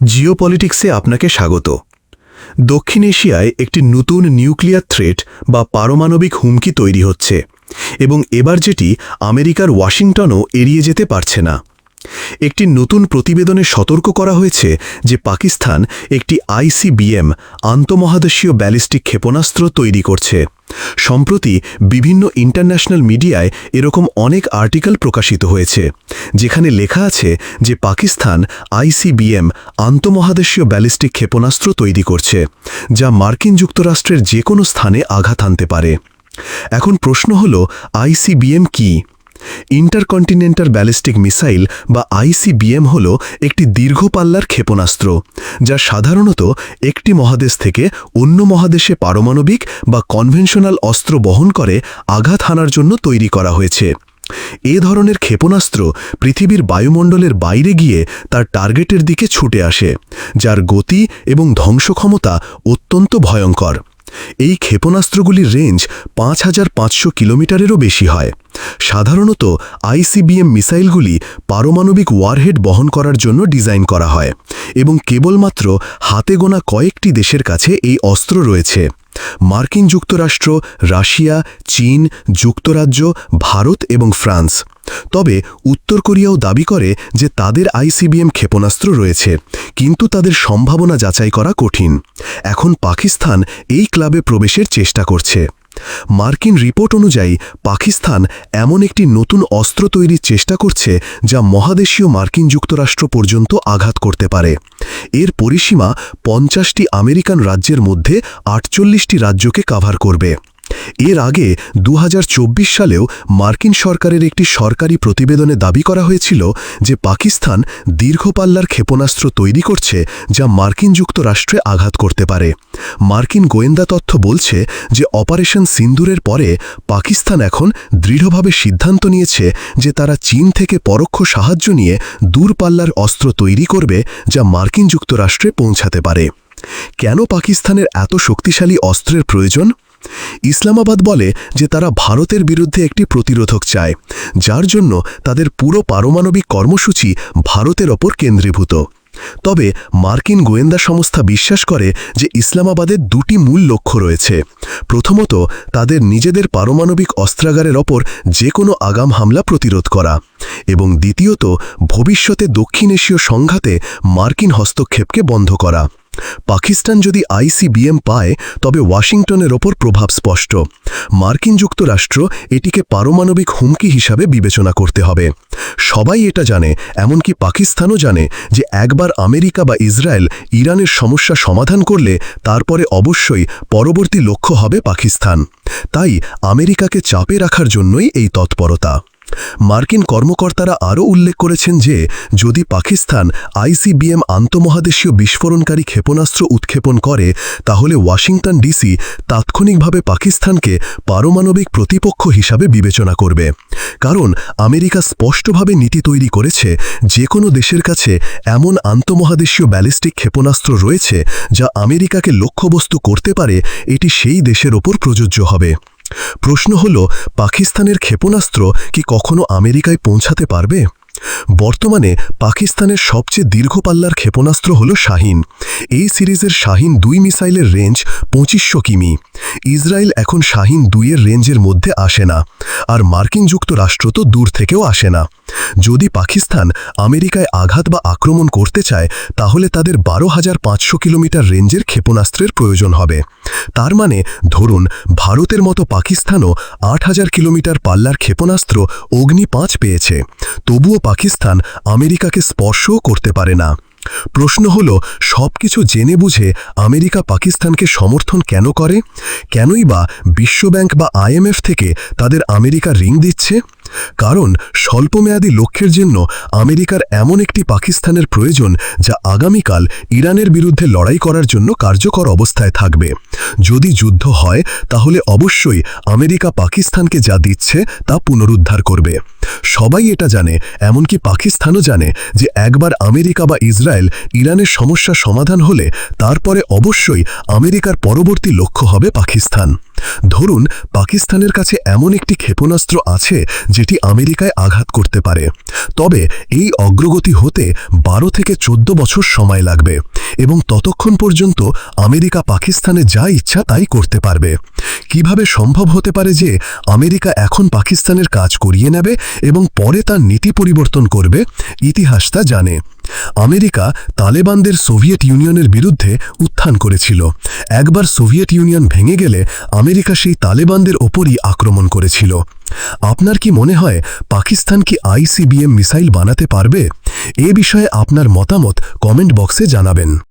জিওপলিটিক্সে আপনাকে স্বাগত। দক্ষিণ এশিয়ায় একটি নতুন নিউক্লিয়ার থ্রেট বা পারমাণবিক হুমকি তৈরি হচ্ছে এবং এবার যেটি আমেরিকার ওয়াশিংটনও এড়িয়ে যেতে পারছে না। একটি নতুন প্রতিবেদনে সতর্ক করা হয়েছে যে পাকিস্তান একটি আইসিবিএম আন্তমহাদেশীয় ব্যালিস্টিক ক্ষেপণাস্ত্র তৈরি করছে। সম্প্রতি বিভিন্ন ইন্টারন্যাশনাল মিডিয়ায় এরকম অনেক আর্টিকেল প্রকাশিত হয়েছে, যেখানে লেখা আছে যে পাকিস্তান আইসিবিএম আন্তমহাদেশীয় ব্যালিস্টিক ক্ষেপণাস্ত্র তৈরি করছে, যা মার্কিন যুক্তরাষ্ট্রের যে কোনো স্থানে আঘাত আনতে পারে। এখন প্রশ্ন হল আইসিবিএম কি? ইন্টারকন্টিনেন্টাল ব্যালিস্টিক মিসাইল বা আইসিবিএম হল একটি দীর্ঘ পাল্লার ক্ষেপণাস্ত্র, যা সাধারণত একটি মহাদেশ থেকে অন্য মহাদেশে পারমাণবিক বা কনভেনশনাল অস্ত্র বহন করে আঘাত হানার জন্য তৈরি করা হয়েছে। এ ধরনের ক্ষেপণাস্ত্র পৃথিবীর বায়ুমণ্ডলের বাইরে গিয়ে তার টার্গেটের দিকে ছুটে আসে, যার গতি এবং ধ্বংসক্ষমতা অত্যন্ত ভয়ঙ্কর। এই ক্ষেপণাস্ত্রগুলির রেঞ্জ পাঁচ হাজার পাঁচশো কিলোমিটারেরও বেশি হয়। সাধারণত আইসিবিএম মিসাইলগুলি পারমাণবিক ওয়ারহেড বহন করার জন্য ডিজাইন করা হয় এবং কেবলমাত্র হাতে গোনা কয়েকটি দেশের কাছে এই অস্ত্র রয়েছে। মার্কিন যুক্তরাষ্ট্র, রাশিয়া, চীন, যুক্তরাজ্য, ভারত এবং ফ্রান্স। তবে উত্তর কোরিয়াও দাবি করে যে তাদের আইসিবিএম ক্ষেপণাস্ত্র রয়েছে, কিন্তু তাদের সম্ভাবনা যাচাই করা কঠিন। এখন পাকিস্তান এই ক্লাবে প্রবেশের চেষ্টা করছে। মার্কিন রিপোর্ট অনুযায়ী, পাকিস্তান এমন একটি নতুন অস্ত্র তৈরির চেষ্টা করছে যা মহাদেশীয় মার্কিন যুক্তরাষ্ট্র পর্যন্ত আঘাত করতে পারে। এর পরিসীমা পঞ্চাশটি আমেরিকান রাজ্যের মধ্যে আটচল্লিশটি রাজ্যকে কাভার করবে। এর আগে দু হাজার চব্বিশ সালেও মার্কিন সরকারের একটি সরকারি প্রতিবেদনে দাবি করা হয়েছিল যে পাকিস্তান দীর্ঘপাল্লার ক্ষেপণাস্ত্র তৈরি করছে যা মার্কিন যুক্তরাষ্ট্রে আঘাত করতে পারে। মার্কিন গোয়েন্দা তথ্য বলছে যে অপারেশন সিন্দুরের পরে পাকিস্তান এখন দৃঢ়ভাবে সিদ্ধান্ত নিয়েছে যে তারা চীন থেকে পরোক্ষ সাহায্য নিয়ে দূরপাল্লার অস্ত্র তৈরি করবে যা মার্কিন যুক্তরাষ্ট্রে পৌঁছাতে পারে। কেন পাকিস্তানের এত শক্তিশালী অস্ত্রের প্রয়োজন? ইসলামাবাদ বলে যে তারা ভারতের বিরুদ্ধে একটি প্রতিরোধক চায়, যার জন্য তাদের পুরো পারমাণবিক কর্মসূচি ভারতের ওপর কেন্দ্রীভূত। তবে মার্কিন গোয়েন্দা সংস্থা বিশ্বাস করে যে ইসলামাবাদের দুটি মূল লক্ষ্য রয়েছে। প্রথমত, তাদের নিজেদের পারমাণবিক অস্ত্রাগারের ওপর যে কোনো আগাম হামলা প্রতিরোধ করা। এবং দ্বিতীয়ত, ভবিষ্যতে দক্ষিণ এশীয় সংঘাতে মার্কিন হস্তক্ষেপকে বন্ধ করা। পাকিস্তান যদি আইসিবিএম পায়, তবে ওয়াশিংটনের ওপর প্রভাব স্পষ্ট। মার্কিন যুক্তরাষ্ট্র এটিকে পারমাণবিক হুমকি হিসাবে বিবেচনা করতে হবে। সবাই এটা জানে, এমনকি পাকিস্তানও জানে যে একবার আমেরিকা বা ইসরায়েল ইরানের সমস্যা সমাধান করলে তারপরে অবশ্যই পরবর্তী লক্ষ্য হবে পাকিস্তান। তাই আমেরিকাকে চাপে রাখার জন্যই এই তৎপরতা। মার্কিন কর্মকর্তারা আরও উল্লেখ করেছেন যে, যদি পাকিস্তান আইসিবিএম আন্তমহাদেশীয় বিস্ফোরণকারী ক্ষেপণাস্ত্র উৎক্ষেপণ করে, তাহলে ওয়াশিংটন ডিসি তাৎক্ষণিকভাবে পাকিস্তানকে পারমাণবিক প্রতিপক্ষ হিসাবে বিবেচনা করবে। কারণ, আমেরিকা স্পষ্টভাবে নীতি তৈরি করেছে যে কোনো দেশের কাছে এমন আন্তমহাদেশীয় ব্যালিস্টিক ক্ষেপণাস্ত্র রয়েছে যা আমেরিকাকে লক্ষ্যবস্তু করতে পারে, এটি সেই দেশের ওপর প্রযোজ্য হবে। প্রশ্ন হল পাকিস্তানের ক্ষেপণাস্ত্র কি কখনো আমেরিকায় পৌঁছাতে পারবে? বর্তমানে পাকিস্তানের সবচেয়ে দীর্ঘপাল্লার ক্ষেপণাস্ত্র হল শাহিন। এই সিরিজের শাহিন দুই মিসাইলের রেঞ্জ পঁচিশশো কিমি। ইসরায়েল এখন শাহিন দুইয়ের রেঞ্জের মধ্যে আসে না, আর মার্কিন যুক্তরাষ্ট্র তো দূর থেকেও আসে না। যদি পাকিস্তান আমেরিকায় আঘাত বা আক্রমণ করতে চায়, তাহলে তাদের বারো হাজার পাঁচশো কিলোমিটার রেঞ্জের ক্ষেপণাস্ত্রের প্রয়োজন হবে। তার মানে ধরুন, ভারতের মতো পাকিস্তানও আট হাজার কিলোমিটার পাল্লার ক্ষেপণাস্ত্র অগ্নি পাঁচ পেয়েছে। তবুও পাকিস্তান আমেরিকাকে স্পর্শও করতে পারে না। প্রশ্ন হল সব কিছু জেনে বুঝে আমেরিকা পাকিস্তানকে সমর্থন কেন করে? কেনই বা বিশ্বব্যাংক বা আইএমএফ থেকে তাদের আমেরিকা রিং দিচ্ছে? কারণ স্বল্পমেয়াদী লক্ষ্যের জন্য আমেরিকার এমন একটি পাকিস্তানের প্রয়োজন যা আগামীকাল ইরানের বিরুদ্ধে লড়াই করার জন্য কার্যকর অবস্থায় থাকবে। যদি যুদ্ধ হয়, তাহলে অবশ্যই আমেরিকা পাকিস্তানকে যা দিচ্ছে তা পুনরুদ্ধার করবে। সবাই এটা জানে, এমনকি পাকিস্তানও জানে যে একবার আমেরিকা বা ইসরায়েল ইরানের সমস্যা সমাধান হলে তারপরে অবশ্যই আমেরিকার পরবর্তী লক্ষ্য হবে পাকিস্তান। ধরুন, পাকিস্তানের কাছে এমন একটি ক্ষেপণাস্ত্র আছে যেটি আমেরিকায় আঘাত করতে পারে। তবে এই অগ্রগতি হতে বারো থেকে চোদ্দ বছর সময় লাগবে এবং ততক্ষণ পর্যন্ত আমেরিকা পাকিস্তানে যা ইচ্ছা তাই করতে পারবে। কীভাবে সম্ভব হতে পারে যে আমেরিকা এখন পাকিস্তানের কাজ করিয়ে নেবে এবং পরে তার নীতি পরিবর্তন করবে, ইতিহাস তা জানে। আমেরিকা তালেবানদের সোভিয়েত ইউনিয়নের বিরুদ্ধে উত্থান করেছিল। একবার সোভিয়েত ইউনিয়ন ভেঙে গেলে আমেরিকা সেই তালেবানদের ওপরই আক্রমণ করেছিল। আপনার কি মনে হয় পাকিস্তান কি আইসিবিএম মিসাইল বানাতে পারবে? এ বিষয়ে আপনার মতামত কমেন্ট বক্সে জানাবেন।